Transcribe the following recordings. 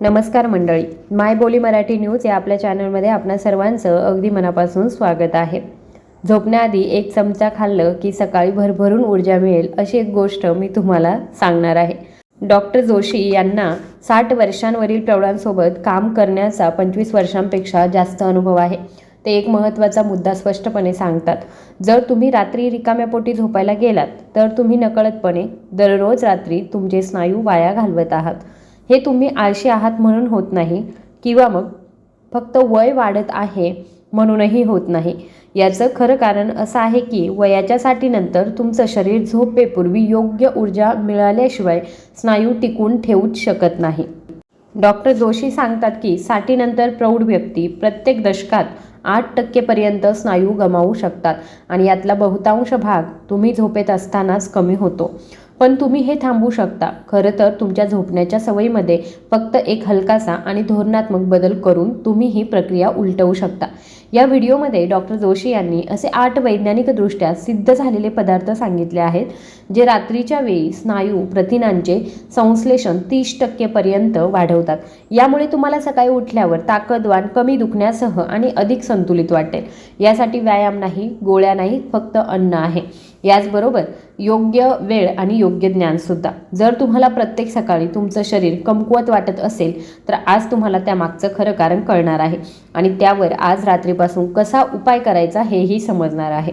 नमस्कार मंडळी. माय बोली मराठी न्यूज या आपल्या चॅनलमध्ये आपणा सर्वांचं अगदी मनापासून स्वागत आहे. झोपण्याआधी एक चमचा खाल्लं की सकाळी भरभरून ऊर्जा मिळेल अशी एक गोष्ट मी तुम्हाला सांगणार आहे. डॉक्टर जोशी यांना साठ वर्षांवरील प्रौढांसोबत काम करण्याचा पंचवीस वर्षांपेक्षा जास्त अनुभव आहे. ते एक महत्त्वाचा मुद्दा स्पष्टपणे सांगतात. जर तुम्ही रात्री रिकाम्या पोटी झोपायला गेलात तर तुम्ही नकळतपणे दररोज रात्री तुमचे स्नायू वाया घालवत आहात. हे तुम्ही आळशी आहात म्हणून होत नाही किंवा मग फक्त वय वाढत आहे म्हणूनही होत नाही. याचं खरं कारण असं आहे की वयाच्या साठीनंतर तुमचं शरीर झोपेपूर्वी योग्य ऊर्जा मिळाल्याशिवाय स्नायू टिकून ठेवूच शकत नाही. डॉक्टर जोशी सांगतात की साठीनंतर प्रौढ व्यक्ती प्रत्येक दशकात आठ टक्केपर्यंत स्नायू गमावू शकतात आणि यातला बहुतांश भाग तुम्ही झोपेत असतानाच कमी होतो. पण तुम्ही हे थांबवू शकता. खरं तर तुमच्या झोपण्याच्या सवयीमध्ये फक्त एक हलकासा आणि धोरणात्मक बदल करून तुम्ही ही प्रक्रिया उलटवू शकता. या व्हिडिओमध्ये डॉक्टर जोशी यांनी असे आठ वैज्ञानिकदृष्ट्या सिद्ध झालेले पदार्थ सांगितले आहेत जे रात्रीच्या वेळी स्नायू प्रथिनांचे संश्लेषण तीस टक्केपर्यंत वाढवतात. यामुळे तुम्हाला सकाळी उठल्यावर ताकदवान कमी दुखण्यासह आणि अधिक संतुलित वाटेल. यासाठी व्यायाम नाही गोळ्या नाही फक्त अन्न आहे. याचबरोबर योग्य वेळ आणि योग्य ज्ञानसुद्धा जर तुम्हाला प्रत्येक सकाळी तुमचं शरीर कमकुवत वाटत असेल तर आज तुम्हाला त्यामागचं खरं कारण कळणार आहे. आणि त्यावर आज रात्री रात्रीपासून कसा उपाय करायचा हेही समजणार आहे.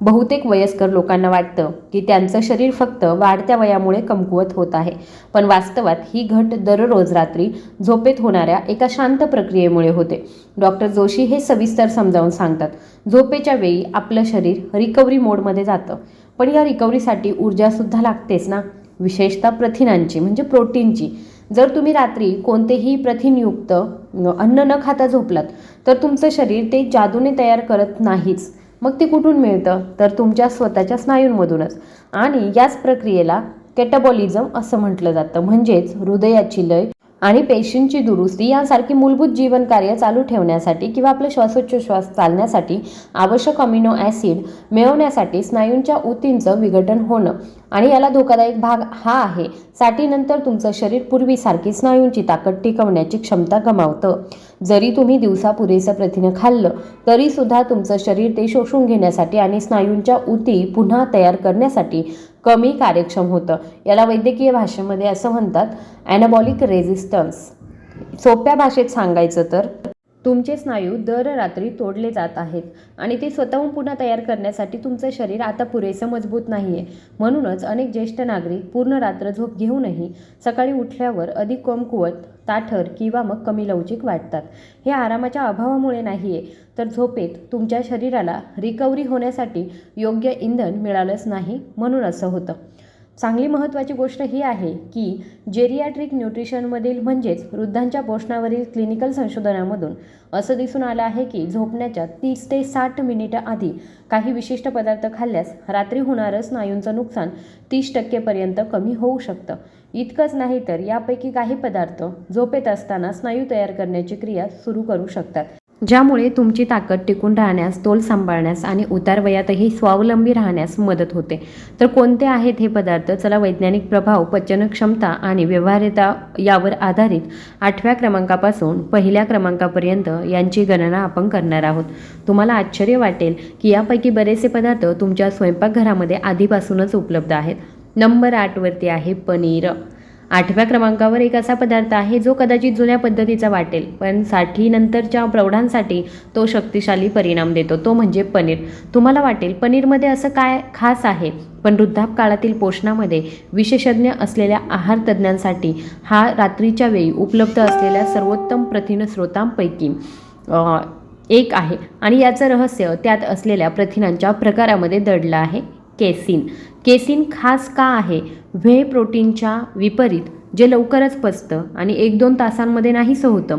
बहुतेक वयस्कर लोकांना वाटतं की त्यांचं शरीर फक्त वाढत्या वयामुळे कमकुवत होत आहे. पण वास्तवात ही घट दररोज रात्री झोपेत होणाऱ्या एका शांत प्रक्रियेमुळे होते. डॉक्टर जोशी हे सविस्तर समजावून सांगतात झोपेच्या वेळी आपलं शरीर रिकव्हरी मोडमध्ये जातं. पण या रिकव्हरीसाठी ऊर्जासुद्धा लागतेच ना. विशेषतः प्रथिनांची म्हणजे प्रोटीनची. जर तुम्ही रात्री कोणतेही प्रथिनयुक्त अन्न न खाता झोपलात तर तुमचं शरीर ते जादूने तयार करत नाहीच. मग ते कुठून मिळतं? तर तुमच्या स्वतःच्या स्नायूंमधूनच. आणि याच प्रक्रियेला कॅटाबॉलिझम असं म्हटलं जातं. म्हणजेच हृदयाची लय आणि पेशींची दुरुस्ती यासारखी मूलभूत जीवनकार्य चालू ठेवण्यासाठी किंवा आपलं श्वासोच्छ्वास चालण्यासाठी आवश्यक अमिनो ॲसिड मिळवण्यासाठी स्नायूंच्या ऊतींचं विघटन होणं. आणि याला धोकादायक भाग हा आहे साठीनंतर तुमचं शरीर पूर्वीसारखी स्नायूंची ताकद टिकवण्याची क्षमता गमावतं. जरी तुम्ही दिवसा पुरेसं प्रथिनं खाल्लं तरीसुद्धा तुमचं शरीर ते शोषून घेण्यासाठी आणि स्नायूंच्या ऊती पुन्हा तयार करण्यासाठी कमी कार्यक्षम होतं. याला वैद्यकीय भाषेमध्ये असं म्हणतात ॲनाबॉलिक रेझिस्टन्स सोप्या भाषेत सांगायचं तर तुमचे स्नायू दर रात्री तोडले जात आहेत आणि ते स्वतःहून पुन्हा तयार करण्यासाठी तुमचं शरीर आता पुरेसं मजबूत नाही आहे म्हणूनच अनेक ज्येष्ठ नागरिक पूर्ण रात्र झोप घेऊनही सकाळी उठल्यावर अधिक कमकुवत ताठर किंवा मग कमी लवचिक वाटतात. हे आरामाच्या अभावामुळे नाही आहे तर झोपेत तुमच्या शरीराला रिकव्हरी होण्यासाठी योग्य इंधन मिळालंच नाही म्हणून असं होतं. चांगली महत्त्वाची गोष्ट ही आहे की जेरियाट्रिक न्यूट्रिशनमधील म्हणजेच वृद्धांच्या पोषणावरील क्लिनिकल संशोधनामधून असं दिसून आलं आहे की झोपण्याच्या तीस ते साठ मिनिटं आधी काही विशिष्ट पदार्थ खाल्ल्यास रात्री होणारं स्नायूंचं नुकसान तीस टक्केपर्यंत कमी होऊ शकतं. इतकंच नाही तर यापैकी काही पदार्थ झोपेत असताना स्नायू तयार करण्याची क्रिया सुरू करू शकतात. ज्यामुळे तुमची ताकद टिकून राहण्यास तोल सांभाळण्यास आणि उतार वयातही स्वावलंबी राहण्यास मदत होते. तर कोणते आहेत हे पदार्थ? चला वैज्ञानिक प्रभाव पचनक्षमता आणि व्यवहार्यता यावर आधारित आठव्या क्रमांकापासून पहिल्या क्रमांकापर्यंत यांची गणना आपण करणार आहोत. तुम्हाला आश्चर्य वाटेल की यापैकी बरेचसे पदार्थ तुमच्या स्वयंपाकघरामध्ये आधीपासूनच उपलब्ध आहेत. नंबर आठवरती आहे पनीर. आठव्या क्रमांकावर एक असा पदार्थ आहे जो कदाचित जुन्या पद्धतीचा वाटेल पण साठीनंतरच्या प्रौढांसाठी तो शक्तिशाली परिणाम देतो. तो म्हणजे पनीर. तुम्हाला वाटेल पनीरमध्ये असं काय खास आहे? पण वृद्धापकाळातील पोषणामध्ये विशेषज्ञ असलेल्या आहार तज्ज्ञांसाठी हा रात्रीच्या वेळी उपलब्ध असलेल्या सर्वोत्तम प्रथिन स्रोतांपैकी एक आहे. आणि याचं रहस्य त्यात असलेल्या प्रथिनांच्या प्रकारामध्ये दडलं आहे केसिन. केसिन खास का आहे? व्हे प्रोटीनच्या विपरीत जे लवकरच पचतं आणि एक दोन तासांमध्ये नाहीसं होतं.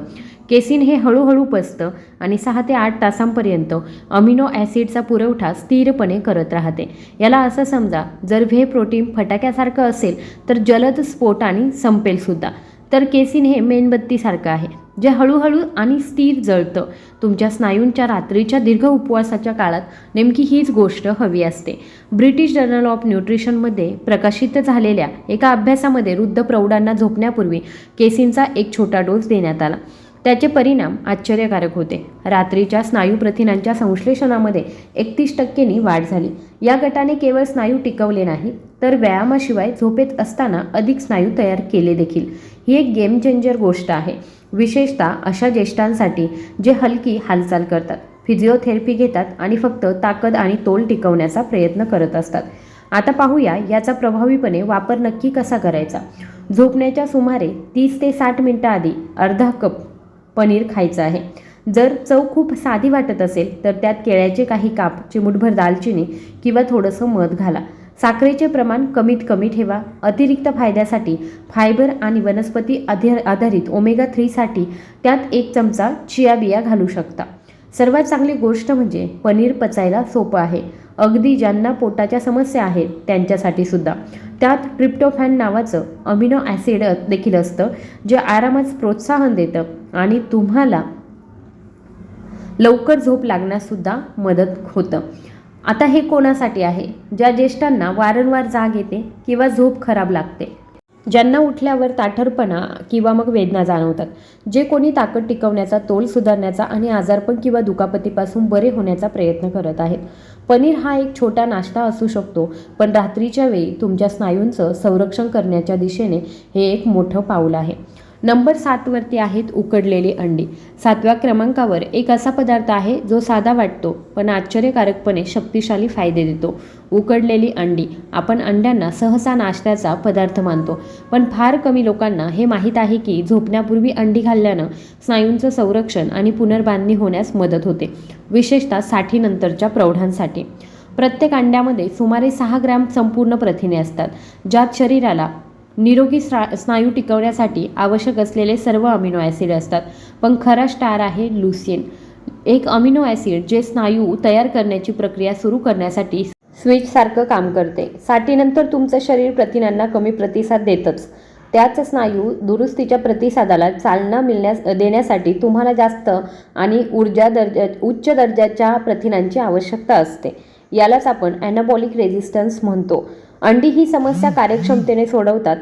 केसिन हे हळूहळू पचतं आणि सहा ते आठ तासांपर्यंत अमिनो ॲसिडचा पुरवठा स्थिरपणे करत राहते. याला असं समजा जर व्हे प्रोटीन फटाक्यासारखं असेल तर जलद स्फोट आणि संपेलसुद्धा. तर केसिन हे मेणबत्तीसारखं आहे. जे हळूहळू आणि स्थिर जळतं. तुमच्या स्नायूंच्या रात्रीच्या दीर्घ उपवासाच्या काळात नेमकी हीच गोष्ट हवी असते. ब्रिटिश जर्नल ऑफ न्यूट्रिशनमध्ये प्रकाशित झालेल्या एका अभ्यासामध्ये वृद्ध प्रौढांना झोपण्यापूर्वी केसींचा एक छोटा डोस देण्यात आला. त्याचे परिणाम आश्चर्यकारक होते. रात्रीच्या स्नायू प्रथिनांच्या संश्लेषणामध्ये एकतीस टक्केनी वाढ झाली. या गटाने केवळ स्नायू टिकवले नाही तर व्यायामाशिवाय झोपेत असताना अधिक स्नायू तयार केले देखील. ही एक गेम चेंजर गोष्ट आहे. विशेषतः अशा ज्येष्ठांसाठी जे हलकी हालचाल करतात. फिजिओथेरपी घेतात आणि फक्त ताकद आणि तोल टिकवण्याचा प्रयत्न करत असतात. आता पाहूया याचा प्रभावीपणे वापर नक्की कसा करायचा? झोपण्याच्या सुमारे तीस ते साठ मिनटं आधी अर्धा कप पनीर खायचं आहे. जर चव खूप साधी वाटत असेल तर त्यात केळ्याचे काही काप चिमूटभर दालचिनी किंवा थोडंसं मध घाला. साखरेचे प्रमाण कमीत कमी ठेवा. अतिरिक्त फायद्यासाठी फायबर आणि वनस्पती आधार आधारित ओमेगा थ्रीसाठी त्यात एक चमचा चिया बिया घालू शकता. सर्वात चांगली गोष्ट म्हणजे पनीर पचायला सोपं आहे. अगदी ज्यांना पोटाच्या समस्या आहेत त्यांच्यासाठी सुद्धा. त्यात ट्रिप्टोफॅन नावाचं अमिनो ॲसिड देखील असतं जे आरामात प्रोत्साहन देतं. आणि तुम्हाला लवकर झोप लागण्याससुद्धा मदत होतं. आता हे कोणासाठी आहे? ज्या ज्येष्ठांना वारंवार जाग येते किंवा झोप खराब लागते. ज्यांना उठल्यावर ताठरपणा किंवा मग वेदना जाणवतात. जे कोणी ताकद टिकवण्याचा तोल सुधारण्याचा आणि आजारपण किंवा दुखापतीपासून बरे होण्याचा प्रयत्न करत आहेत. पनीर हा एक छोटा नाश्ता असू शकतो पण रात्रीच्या वेळी तुमच्या स्नायूंचं संरक्षण करण्याच्या दिशेने हे एक मोठं पाऊल आहे. नंबर सातवरती आहेत उकडलेली अंडी. सातव्या क्रमांकावर एक असा पदार्थ आहे जो साधा वाटतो पण आश्चर्यकारकपणे शक्तिशाली फायदे देतो. उकडलेली अंडी. आपण अंड्यांना सहसा नाश्त्याचा पदार्थ मानतो पण फार कमी लोकांना हे माहीत आहे की झोपण्यापूर्वी अंडी खाल्ल्यानं स्नायूंचं संरक्षण आणि पुनर्बांधणी होण्यास मदत होते विशेषतः साठीनंतरच्या प्रौढांसाठी. प्रत्येक अंड्यामध्ये सुमारे सहा ग्रॅम संपूर्ण प्रथिने असतात ज्यात शरीराला निरोगी स्नायू टिकवण्यासाठी आवश्यक असलेले सर्व अमिनो ॲसिड असतात. पण खरा स्टार आहे लुसिन एक अमिनो ॲसिड जे स्नायू तयार करण्याची प्रक्रिया सुरू करण्यासाठी स्विचसारखं काम करते. साठीनंतर तुमचं शरीर प्रथिनांना कमी प्रतिसाद देतच. त्याच स्नायू दुरुस्तीच्या प्रतिसादाला चालना मिळण्यास देण्यासाठी तुम्हाला जास्त आणि ऊर्जा दर्जा उच्च दर्जाच्या प्रथिनांची आवश्यकता असते. यालाच आपण ॲनाबॉलिक रेझिस्टन्स म्हणतो. अंडी ही समस्या कार्यक्षमतेने सोडवतात.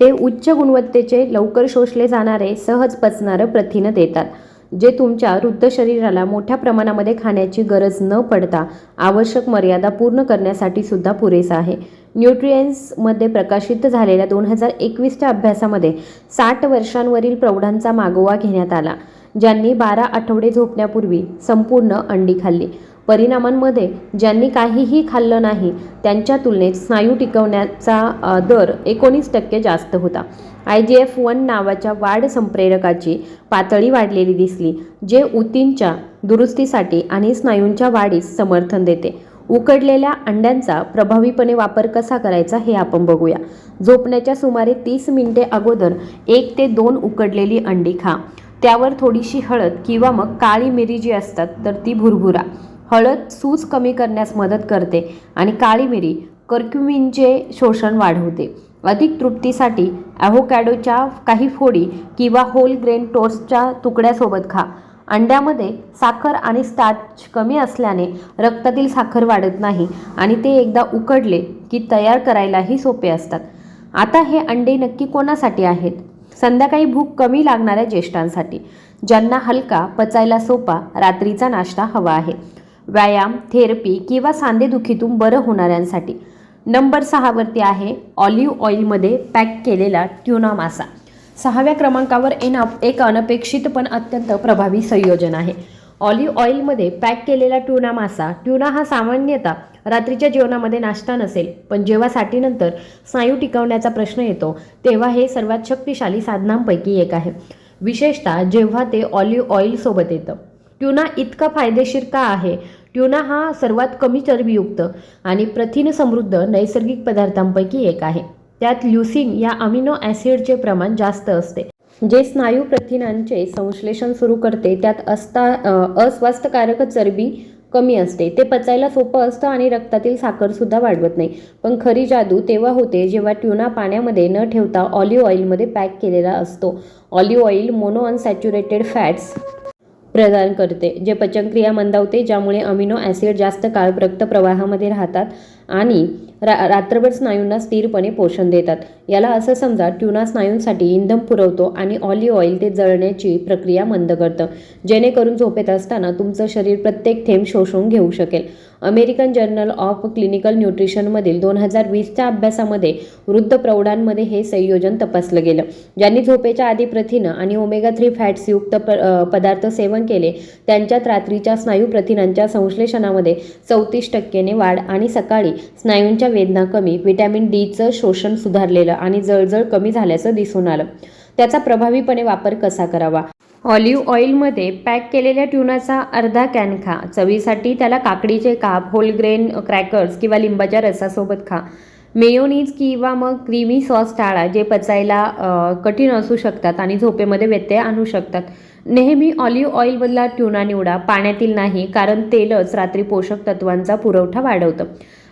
ते उच्च गुणवत्तेचे लवकर शोषले जाणारे सहज पचणारं प्रथिनं देतात जे तुमच्या वृद्ध शरीराला मोठ्या प्रमाणामध्ये खाण्याची गरज न पडता आवश्यक मर्यादा पूर्ण करण्यासाठी सुद्धा पुरेसा आहे. न्यूट्रियन्समध्ये प्रकाशित झालेल्या दोन हजार एकवीसच्या अभ्यासामध्ये साठ वर्षांवरील प्रौढांचा मागोवा घेण्यात आला ज्यांनी बारा आठवडे झोपण्यापूर्वी संपूर्ण अंडी खाल्ली. परिणामांमध्ये ज्यांनी काहीही खाल्लं नाही त्यांच्या तुलनेत स्नायू टिकवण्याचा दर एकोणीस टक्के जास्त होता. आय जी एफ वन नावाच्या वाढ संप्रेरकाची पातळी वाढलेली दिसली जे ऊतींच्या दुरुस्तीसाठी आणि स्नायूंच्या वाढीस समर्थन देते. उकडलेल्या अंड्यांचा प्रभावीपणे वापर कसा करायचा हे आपण बघूया. झोपण्याच्या सुमारे तीस मिनिटे अगोदर एक ते दोन उकडलेली अंडी खा. त्यावर थोडीशी हळद किंवा मग काळी मिरी जी असतात तर ती भुरभुरा. हळद सूज कमी करण्यास मदत करते आणि काळी मिरी कर्क्युमिनचे शोषण वाढवते. अधिक तृप्तीसाठी ॲव्होकॅडोच्या काही फोडी किंवा होल ग्रेन टोस्टच्या तुकड्यासोबत खा. अंड्यामध्ये साखर आणि स्टार्च कमी असल्याने रक्तातील साखर वाढत नाही आणि ते एकदा उकडले की तयार करायलाही सोपे असतात. आता हे अंडे नक्की कोणासाठी आहेत? संध्याकाळी भूक कमी लागणाऱ्या ज्येष्ठांसाठी. ज्यांना हलका पचायला सोपा रात्रीचा नाश्ता हवा आहे. व्यायाम थेरपी किंवा सांधेदुखीतून बरं होणाऱ्यांसाठी. नंबर सहावरती आहे ऑलिव्ह ऑइलमध्ये पॅक केलेला ट्युना मासा. सहाव्या क्रमांकावर एन एक अनपेक्षित पण अत्यंत प्रभावी संयोजन आहे. ऑलिव्ह ऑइलमध्ये पॅक केलेला ट्युना मासा ट्युना हा सामान्यतः रात्रीच्या जेवणामध्ये नाश्ता नसेल पण जेव्हा साठीनंतर स्नायू टिकवण्याचा प्रश्न येतो तेव्हा हे सर्वात शक्तिशाली साधनांपैकी एक आहे. विशेषतः जेव्हा ते ऑलिव्ह ऑइलसोबत येतं. ट्युना इतका फायदेशीर का आहे? ट्युना हा सर्वात कमी चरबीयुक्त आणि प्रथिन समृद्ध नैसर्गिक पदार्थांपैकी एक आहे. त्यात ल्युसिन या अमिनो ॲसिडचे प्रमाण जास्त असते. जे स्नायू प्रथिनांचे संश्लेषण सुरू करते त्यात असता अ, अस्वास्थ्यकारक चरबी कमी असते. ते पचायला सोपं असतं आणि रक्तातील साखरसुद्धा वाढवत नाही. पण खरी जादू तेव्हा होते जेव्हा ट्युना पाण्यामध्ये न ठेवता ऑलिव्ह ऑइलमध्ये पॅक केलेला असतो. ऑलिव्ह ऑइल मोनोअनसॅच्युरेटेड फॅट्स प्रदान करते जे पचनक्रिया मंदावते ज्यामुळे अमिनो ॲसिड जास्त काळ रक्तप्रवाहामध्ये राहतात आणि रा रात्रभर स्नायूंना स्थिरपणे पोषण देतात. याला असं समजा ट्युना स्नायूंसाठी इंधन पुरवतो आणि ऑलिव्ह ऑइल ते जळण्याची प्रक्रिया मंद करतं. जेणेकरून झोपेत असताना तुमचं शरीर प्रत्येक थेंब शोषून घेऊ शकेल. अमेरिकन जर्नल ऑफ क्लिनिकल न्यूट्रिशनमधील दोन हजार वीसच्या अभ्यासामध्ये वृद्ध प्रौढांमध्ये हे संयोजन तपासलं गेलं. ज्यांनी झोपेच्या आधी प्रथिनं आणि ओमेगा थ्री फॅट्सयुक्त प पदार्थ सेवन केले त्यांच्यात रात्रीच्या स्नायू प्रथिनांच्या संश्लेषणामध्ये चौतीस टक्केने वाढ आणि सकाळी स्नायूंच्या वेदना कमी व्हिटॅमिन डीचं शोषण सुधारलेलं आणि जळजळ कमी झाल्याचं दिसून आलं. त्याचा प्रभावीपणे वापर कसा करावा? ऑलिव्ह ऑइलमध्ये पॅक केलेल्या ट्युनाचा अर्धा कॅन खा. चवीसाठी त्याला काकडीचे काप होलग्रेन क्रॅकर्स किंवा लिंबाच्या रसासोबत खा. मेयोनीज किंवा मग क्रीमी सॉस टाळा जे पचायला कठीण असू शकतात आणि झोपेमध्ये व्यत्यय आणू शकतात. नेहमी ऑलिव्ह ऑइलमधला ट्युना निवडा. पाण्यातील नाही कारण तेलच रात्री पोषक तत्वांचा पुरवठा वाढवतं.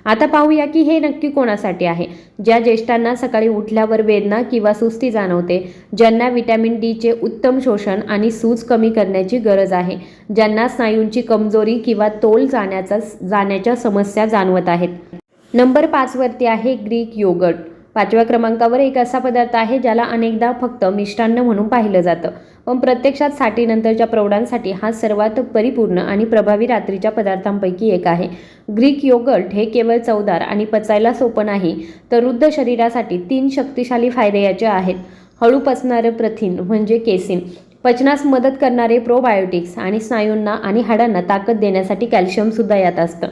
आता पाहूया की हे नक्की कोणासाठी आहे. ज्या ज्येष्ठांना सकाळी उठल्यावर वेदना किंवा सुस्ती जाणवते ज्यांना विटॅमिन डीचे उत्तम शोषण आणि सूज कमी करण्याची गरज आहे ज्यांना स्नायूंची कमजोरी किंवा तोल जाण्याचा जाण्याच्या समस्या जाणवत आहेत. नंबर पाचवरती आहे ग्रीक योगर्ट. पाचव्या क्रमांकावर एक असा पदार्थ आहे ज्याला अनेकदा फक्त मिष्टान्न म्हणून पाहिलं जातं. पण प्रत्यक्षात साठीनंतरच्या प्रौढांसाठी हा सर्वात परिपूर्ण आणि प्रभावी रात्रीच्या पदार्थांपैकी एक आहे. ग्रीक योगर्ट हे केवळ चवदार आणि पचायला सोपं नाही तर वृद्ध शरीरासाठी तीन शक्तिशाली फायदे याचे आहेत. हळू पचणारं प्रथिन म्हणजे केसिन. पचनास मदत करणारे प्रोबायोटिक्स आणि स्नायूंना आणि हाडांना ताकद देण्यासाठी कॅल्शियमसुद्धा यात असतं.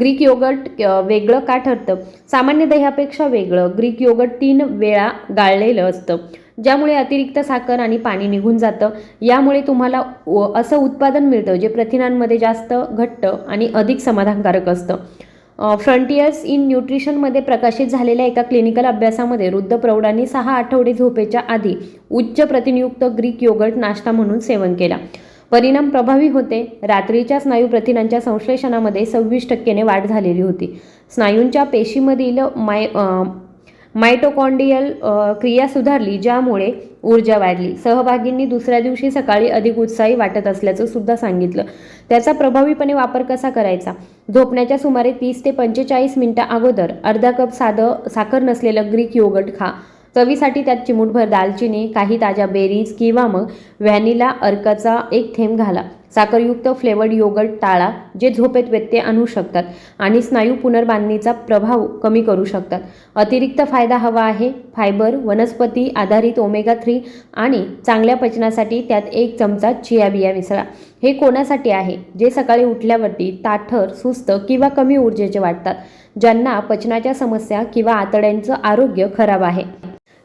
ग्रीक योगर्ट वेगळं का ठरतं? सामान्य दह्यापेक्षा वेगळं. ग्रीक योगर्ट तीन वेळा गाळलेलं असतं. ज्यामुळे अतिरिक्त साखर आणि पाणी निघून जातं. यामुळे तुम्हाला व- असं उत्पादन मिळतं जे प्रथिनांमध्ये जास्त घट्ट आणि अधिक समाधानकारक असतं. फ्रंटियर्स इन न्यूट्रिशनमध्ये प्रकाशित झालेल्या एका क्लिनिकल अभ्यासामध्ये वृद्ध प्रौढांनी सहा आठवडे झोपेच्या आधी उच्च प्रथिनयुक्त ग्रीक योगर्ट नाश्ता म्हणून सेवन केला. परिणाम प्रभावी होते. रात्रीच्या स्नायू प्रथिनांच्या संश्लेषणामध्ये सव्वीस टक्केने वाढ झालेली होती. स्नायूंच्या पेशीमधील माय मायटोकॉन्डियल क्रिया सुधारली ज्यामुळे ऊर्जा वाढली. सहभागींनी दुसऱ्या दिवशी सकाळी अधिक उत्साही वाटत असल्याचं सुद्धा सांगितलं. त्याचा प्रभावीपणे वापर कसा करायचा? झोपण्याच्या सुमारे तीस ते पंचेचाळीस मिनिटं अगोदर अर्धा कप साधं साखर नसलेलं ग्रीक योगट खा. चवीसाठी त्यात चिमूटभर दालचिनी काही ताज्या बेरीज किंवा मग व्हॅनिला अर्काचा एक थेंब घाला. साखरयुक्त फ्लेवर्ड योगर्ट टाळा जे झोपेत व्यत्यय आणू शकतात आणि स्नायू पुनर्बांधणीचा प्रभाव कमी करू शकतात. अतिरिक्त फायदा हवा आहे. फायबर वनस्पती आधारित ओमेगा थ्री आणि चांगल्या पचनासाठी त्यात एक चमचा चिया बिया मिसळा. हे कोणासाठी आहे? जे सकाळी उठल्यावरती ताठर सुस्त किंवा कमी ऊर्जेचे वाटतात ज्यांना पचनाच्या समस्या किंवा आतड्यांचं आरोग्य खराब आहे.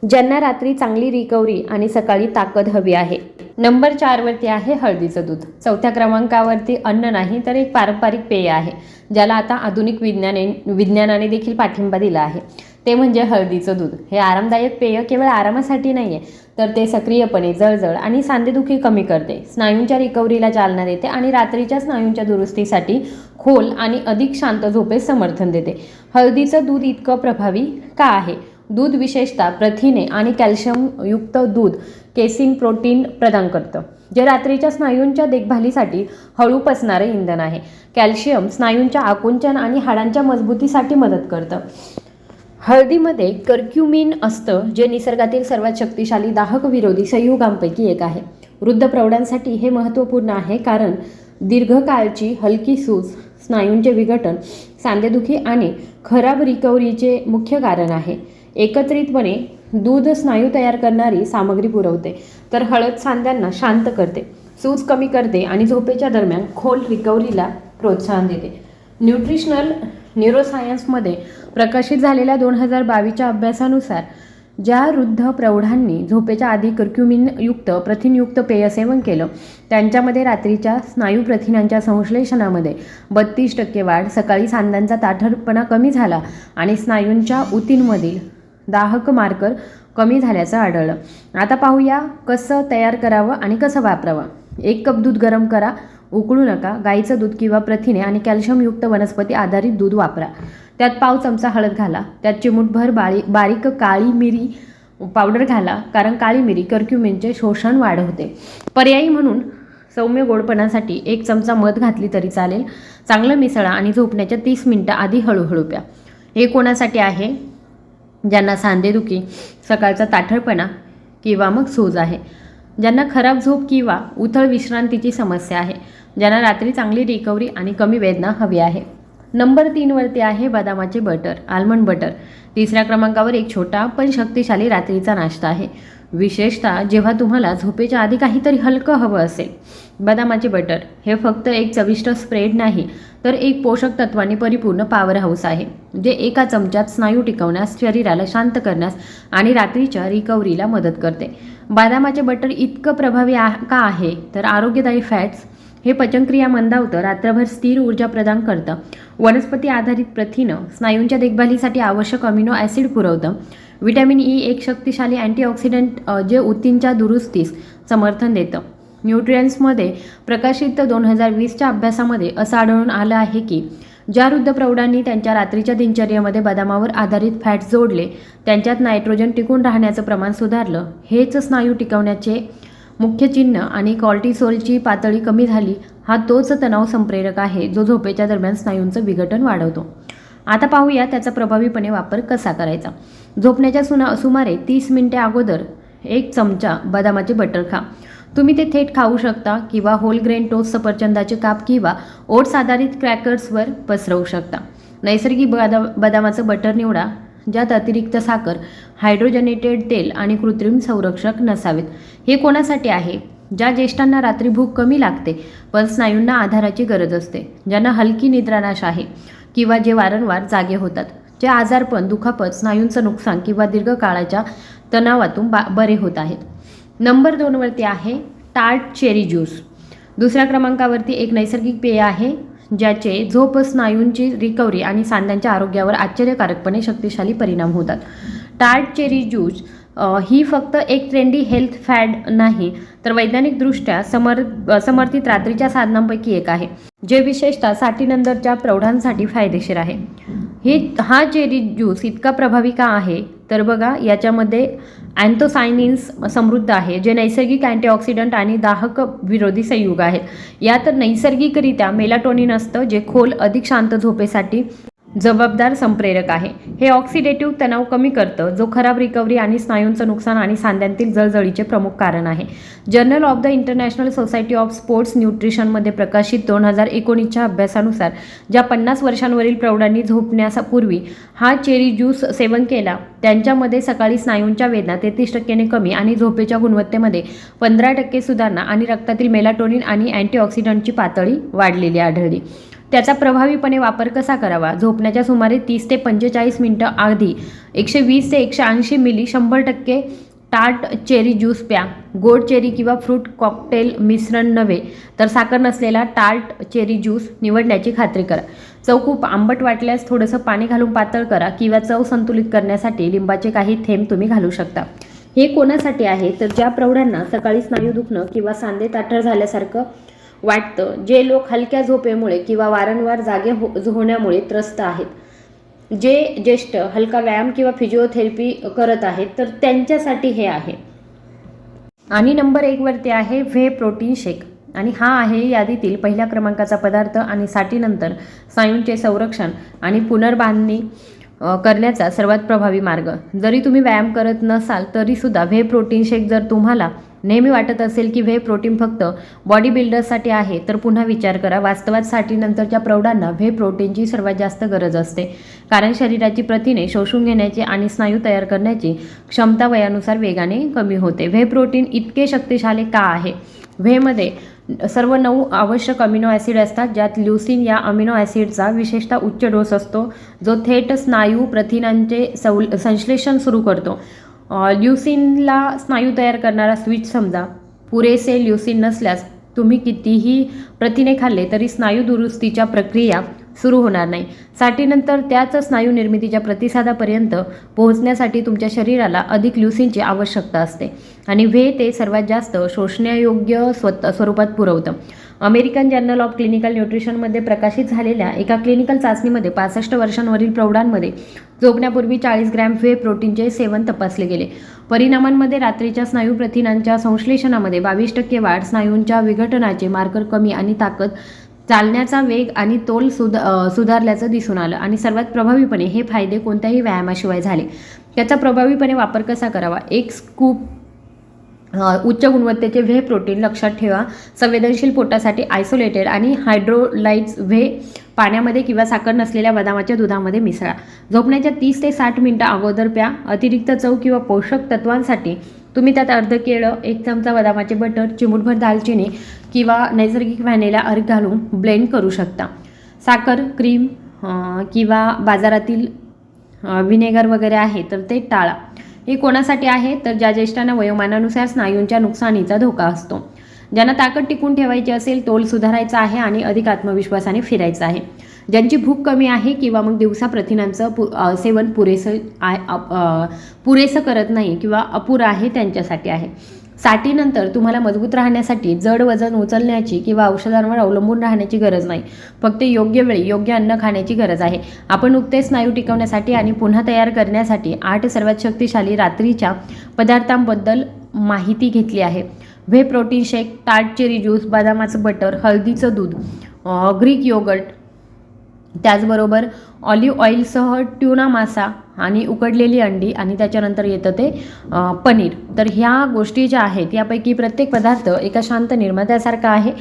ज्यांना रात्री चांगली रिकव्हरी आणि सकाळी ताकद हवी आहे. नंबर चारवरती आहे हळदीचं दूध. चौथ्या क्रमांकावरती अन्न नाही तर एक पारंपरिक पेय आहे ज्याला आता आधुनिक विज्ञाने विज्ञानाने देखील पाठिंबा दिला आहे. ते म्हणजे हळदीचं दूध. हे आरामदायक पेय केवळ आरामासाठी नाही आहे तर ते सक्रियपणे जळजळ आणि सांधेदुखी कमी करते. स्नायूंच्या रिकव्हरीला चालना देते आणि रात्रीच्या स्नायूंच्या दुरुस्तीसाठी खोल आणि अधिक शांत झोपेस समर्थन देते. हळदीचं दूध इतकं प्रभावी का आहे? दूध विशेषतः प्रथिने आणि कॅल्शियमयुक्त दूध केसिन प्रोटीन प्रदान करतं जे रात्रीच्या स्नायूंच्या देखभालीसाठी हळू पसणारे इंधन आहे. कॅल्शियम स्नायूंच्या आकुंचन आणि हाडांच्या मजबूतीसाठी मदत करतं. हळदीमध्ये कर्क्युमिन असतं जे निसर्गातील सर्वात शक्तिशाली दाहक विरोधी संयुगांपैकी एक आहे. वृद्ध प्रौढांसाठी हे महत्त्वपूर्ण आहे कारण दीर्घकाळची हलकी सूज स्नायूंचे विघटन सांधेदुखी आणि खराब रिकव्हरीचे मुख्य कारण आहे. एकत्रितपणे दूध स्नायू तयार करणारी सामग्री पुरवते. तर हळद सांध्यांना शांत करते. सूज कमी करते आणि झोपेच्या दरम्यान खोल रिकव्हरीला प्रोत्साहन देते. न्यूट्रिशनल न्यूरोसायन्समध्ये प्रकाशित झालेल्या दोन हजार बावीसच्या अभ्यासानुसार ज्या वृद्ध प्रौढांनी झोपेच्या आधी कर्क्युमिनयुक्त प्रथिनयुक्त पेय सेवन केलं त्यांच्यामध्ये रात्रीच्या स्नायू प्रथिनांच्या संश्लेषणामध्ये बत्तीस टक्के वाढ सकाळी सांध्यांचा ताठरपणा कमी झाला आणि स्नायूंच्या ऊतींमधील दाहक मार्कर कमी झाल्याचं आढळलं. आता पाहूया कसं तयार करावं आणि कसं वापरावं. एक कप दूध गरम करा उकळू नका गाईचं दूध किंवा प्रथिने आणि कॅल्शियमयुक्त वनस्पती आधारित दूध वापरा. त्यात पाव चमचा हळद घाला त्यात चिमूटभर बाळी बारीक काळी मिरी पावडर घाला कारण काळी मिरी कर्क्युमिनचे शोषण वाढवते. पर्यायी म्हणून सौम्य गोडपणासाठी एक चमचा मध घातली तरी चालेल. चांगलं मिसळा आणि झोपण्याच्या तीस मिनटं आधी हळूहळू प्या. हे कोणासाठी आहे? ज्यांना सांधेदुखी सकाळचा ताठरपणा किंवा मग सूज आहे. ज्यांना खराब झोप किंवा उथळ विश्रांतीची समस्या आहे. ज्यांना रात्री चांगली रिकव्हरी आणि कमी वेदना हवी आहे. नंबर तीनवरती आहे बदामाचे बटर आल्मंड बटर तिसऱ्या क्रमांकावर एक छोटा पण शक्तिशाली रात्रीचा नाश्ता आहे. विशेषतः जेव्हा तुम्हाला झोपेच्या आधी काहीतरी हलकं हवं असेल बदामाचे बटर हे फक्त एक चविष्ट स्प्रेड नाही तर एक पोषक तत्वांनी परिपूर्ण पॉवर हाऊस आहे जे एका चमच्यात स्नायू टिकवण्यास शरीराला शांत करण्यास आणि रात्रीच्या रिकव्हरीला मदत करते. बदामाचे बटर इतकं प्रभावी आ का आहे? तर आरोग्यदायी फॅट्स हे पचनक्रिया मंदावतं रात्रभर स्थिर ऊर्जा प्रदान करतं. वनस्पती आधारित प्रथिनं स्नायूंच्या देखभालीसाठी आवश्यक अमिनो ॲसिड पुरवतं. विटॅमिन ई एक शक्तिशाली अँटीऑक्सिडंट जे ऊतींच्या दुरुस्तीस समर्थन देतं. न्यूट्रियन्समध्ये प्रकाशित दोन हजार वीसच्या अभ्यासामध्ये असं आढळून आलं आहे की ज्या वृद्ध प्रौढांनी त्यांच्या रात्रीच्या दिनचर्येमध्ये बदामावर आधारित फॅट्स जोडले त्यांच्यात नायट्रोजन टिकून राहण्याचं प्रमाण सुधारलं. हेच स्नायू टिकवण्याचे मुख्य चिन्ह आणि कॉर्टिसोलची पातळी कमी झाली हा तोच तणाव संप्रेरक आहे जो झोपेच्या दरम्यान स्नायूंचं विघटन वाढवतो. आता पाहूया त्याचा प्रभावीपणे वापर कसा करायचा. झोपण्याच्या सुना सुमारे तीस मिनिटे अगोदर एक चमचा बदामाचे बटर खा. तुम्ही ते थेट खाऊ शकता किंवा होल ग्रेन टोस्ट सफरचंदाचे काप किंवा ओट्स आधारित क्रॅकर्सवर पसरवू शकता. नैसर्गिक बदा बदामाचं बटर निवडा ज्यात अतिरिक्त साखर हायड्रोजनेटेड तेल आणि कृत्रिम संरक्षक नसावेत. हे कोणासाठी आहे? ज्या ज्येष्ठांना रात्री भूक कमी लागते पण स्नायूंना आधाराची गरज असते ज्यांना हलकी निद्रानाश आहे. किंवा जे वारंवार जागे होतात. जे आजारपण दुखापत स्नायूंचं नुकसान किंवा दीर्घकाळाच्या तणावातून बा बरे होत आहेत. नंबर दोनवरती आहे टार्ट चेरी ज्यूस. दुसऱ्या क्रमांकावरती एक नैसर्गिक पेय आहे ज्याचे झोप स्नायूंची रिकव्हरी आणि सांध्यांच्या आरोग्यावर आश्चर्यकारकपणे शक्तिशाली परिणाम होतात. टार्ट चेरी ज्यूस ही फक्त एक ट्रेंडी हेल्थ फॅड नाही तर वैज्ञानिकदृष्ट्या समर समर्थित रात्रीच्या साधनांपैकी एक आहे. जे विशेषतः साठीनंतरच्या प्रौढांसाठी फायदेशीर आहे. हे हा चेरी ज्यूस इतका प्रभावी का आहे? तर बघा याच्यामध्ये अँथोसायनिन्स समृद्ध आहे जे नैसर्गिक अँटीऑक्सिडंट आणि दाहक विरोधी संयुग आहेत. यात नैसर्गिकरित्या मेलाटोनिन असतं जे खोल अधिक शांत झोपेसाठी जबाबदार संप्रेरक आहे. हे ऑक्सिडेटिव्ह तणाव कमी करतं जो खराब रिकव्हरी आणि स्नायूंचं नुकसान आणि सांध्यांतील जळजळीचे प्रमुख कारण आहे. Journal of the international society of sports न्यूट्रिशनमध्ये प्रकाशित दोन हजार एकोणीसच्या अभ्यासानुसार ज्या पन्नास वर्षांवरील प्रौढांनी झोपण्यापूर्वी हा चेरी ज्यूस सेवन केला त्यांच्यामध्ये सकाळी स्नायूंच्या वेदना तेहतीस टक्क्याने कमी आणि झोपेच्या गुणवत्तेमध्ये पंधरा टक्के सुधारणा आणि रक्तातील मेलाटोनिन आणि अँटीऑक्सिडंटची पातळी वाढलेली आढळली. त्याचा प्रभावीपणे वापर कसा करावा? झोपण्याच्या सुमारे तीस ते पंचेचाळीस मिनटं आधी एकशे वीस ते एकशे ऐंशी मिली शंभर टक्के टार्ट चेरी ज्यूस प्या. गोड चेरी किंवा फ्रूट कॉकटेल मिश्रण नव्हे तर साखर नसलेला टार्ट चेरी ज्यूस निवडण्याची खात्री करा. चव खूप आंबट वाटल्यास थोडंसं पाणी घालून पातळ करा किंवा चव संतुलित करण्यासाठी लिंबाचे काही थेंब तुम्ही घालू शकता. हे कोणासाठी आहे? तर ज्या प्रौढांना सकाळी स्नायू दुखणं किंवा सांधे ताठर झाल्यासारखं वाटतं. जे लोक हलक्या झोपेमुळे किंवा वारंवार जागे हो होण्यामुळे त्रस्त आहेत. जे ज्येष्ठ हलका व्यायाम किंवा फिजिओथेरपी करत आहेत तर त्यांच्यासाठी हे आहे. आणि नंबर एकवरती आहे व्हे प्रोटीन शेक आणि हा आहे यादीतील पहिल्या क्रमांकाचा पदार्थ आणि साठीनंतर स्नायूंचे संरक्षण आणि पुनर्बांधणी करण्याचा सर्वात प्रभावी मार्ग. जरी तुम्ही व्यायाम करत नसाल तरीसुद्धा व्हे प्रोटीन शेक जर तुम्हाला नेहमी वाटत असेल की व्हे प्रोटीन फक्त बॉडी बिल्डर्ससाठी आहे तर पुन्हा विचार करा. वास्तवात साठीनंतरच्या प्रौढांना व्हे प्रोटीनची सर्वात जास्त गरज असते. कारण शरीराची प्रथिने शोषून घेण्याची आणि स्नायू तयार करण्याची क्षमता वयानुसार वेगाने कमी होते. व्हे प्रोटीन इतके शक्तिशाली का आहे? व्हेमध्ये सर्व नऊ आवश्यक अमिनो ॲसिड असतात ज्यात ल्युसिन या अमिनो ॲसिडचा विशेषतः उच्च डोस असतो जो थेट स्नायू प्रथिनांचे सौ संश्लेषण सुरू करतो. ल्युसिनला स्नायू तयार करणारा स्विच समजा पुरेसे ल्युसिन नसल्यास तुम्ही कितीही प्रथिने खाल्ले तरी स्नायू दुरुस्तीच्या प्रक्रिया सुरू होणार नाही. साठीनंतर त्याच स्नायू निर्मितीच्या प्रतिसादापर्यंत पोहोचण्यासाठी तुमच्या शरीराला अधिक ल्युसिनची आवश्यकता असते. आणि व्हे ते सर्वात जास्त शोषण्यायोग्य स्वत स्वरूपात पुरवतं. अमेरिकन जर्नल ऑफ क्लिनिकल न्यूट्रिशनमध्ये प्रकाशित झालेल्या एका क्लिनिकल चाचणीमध्ये पासष्ट वर्षांवरील प्रौढांमध्ये झोपण्यापूर्वी चाळीस ग्रॅम व्हे प्रोटीनचे सेवन तपासले गेले. परिणामांमध्ये रात्रीच्या स्नायू प्रथिनांच्या संश्लेषणामध्ये बावीस टक्के वाढ स्नायूंच्या विघटनाचे मार्कर कमी आणि ताकद चालण्याचा वेग आणि तोल सुध सुधारल्याचं दिसून आलं. आणि सर्वात प्रभावीपणे हे फायदे कोणत्याही व्यायामाशिवाय झाले. त्याचा प्रभावीपणे वापर कसा करावा? एक स्कूप उच्च गुणवत्तेचे व्हे प्रोटीन लक्षात ठेवा. संवेदनशील पोटासाठी आयसोलेटेड आणि हायड्रोलाइट्स व्हे पाण्यामध्ये किंवा साखर नसलेल्या बदामाच्या दुधामध्ये मिसळा. झोपण्याच्या तीस ते साठ मिनटं अगोदर प्या. अतिरिक्त चव किंवा पोषक तत्वांसाठी तुम्ही त्यात अर्ध केळं एक चमचा बदामाचे बटर चिमूटभर दालचिनी किंवा नैसर्गिक व्हॅनेला अर्क घालून ब्लेंड करू शकता. साखर क्रीम किंवा बाजारातील व्हिनेगर वगैरे आहे तर ते टाळा. हे कोणासाठी आहे? तर ज्या ज्येष्ठांना वयोमानानुसार स्नायूंच्या नुकसानीचा धोका असतो. ज्यांना ताकद टिकून ठेवायची असेल तोल सुधारायचा आहे आणि अधिक आत्मविश्वासाने फिरायचं आहे. ज्यांची भूक कमी आहे किंवा मग दिवसा प्रथिनांचं पु सेवन पुरेसं आय अप- पुरेसं करत नाही किंवा अपुरं आहे त्यांच्यासाठी आहे. साठीनंतर तुम्हाला मजबूत राहण्यासाठी जड वजन उचलण्याची किंवा औषधांवर अवलंबून राहण्याची गरज नाही. फक्त योग्य वेळी योग्य अन्न खाण्याची गरज आहे. आपण नुकतेच स्नायू टिकवण्यासाठी आणि पुन्हा तयार करण्यासाठी आठ सर्वात शक्तिशाली रात्रीच्या पदार्थांबद्दल माहिती घेतली आहे. Whey protein shake tart cherry juice बदामाचं butter हळदीचं दूध ग्रीक योगर्ट त्याचबरोबर ऑलिव्ह ऑइलसह ट्युना मासा आणि उकडलेली अंडी आणि त्याच्यानंतर येतं ते पनीर. तर ह्या गोष्टी ज्या आहेत यापैकी प्रत्येक पदार्थ एका शांत निर्मात्यासारखा आहे.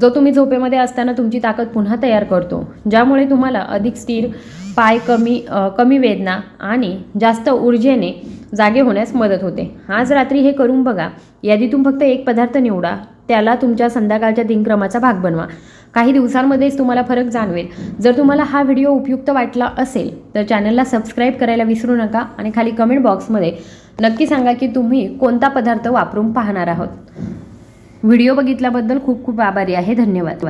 जो तुम्ही झोपेमध्ये असताना तुमची ताकद पुन्हा तयार करतो ज्यामुळे तुम्हाला अधिक स्थिर पाय कमी कमी वेदना आणि जास्त ऊर्जेने जागे होण्यास मदत होते. आज रात्री हे करून बघा. यादीतून फक्त एक पदार्थ निवडा. त्याला तुमच्या संध्याकाळच्या दिनक्रमाचा भाग बनवा. काही दिवसांमध्येच तुम्हाला फरक जाणवेल. जर तुम्हाला हा व्हिडिओ उपयुक्त वाटला असेल तर चॅनलला सबस्क्राईब करायला विसरू नका आणि खाली कमेंट बॉक्समध्ये नक्की सांगा की तुम्ही कोणता पदार्थ वापरून पाहणार आहोत. व्हिडिओ बघितल्याबद्दल खूप खूप आभारी आहे. धन्यवाद.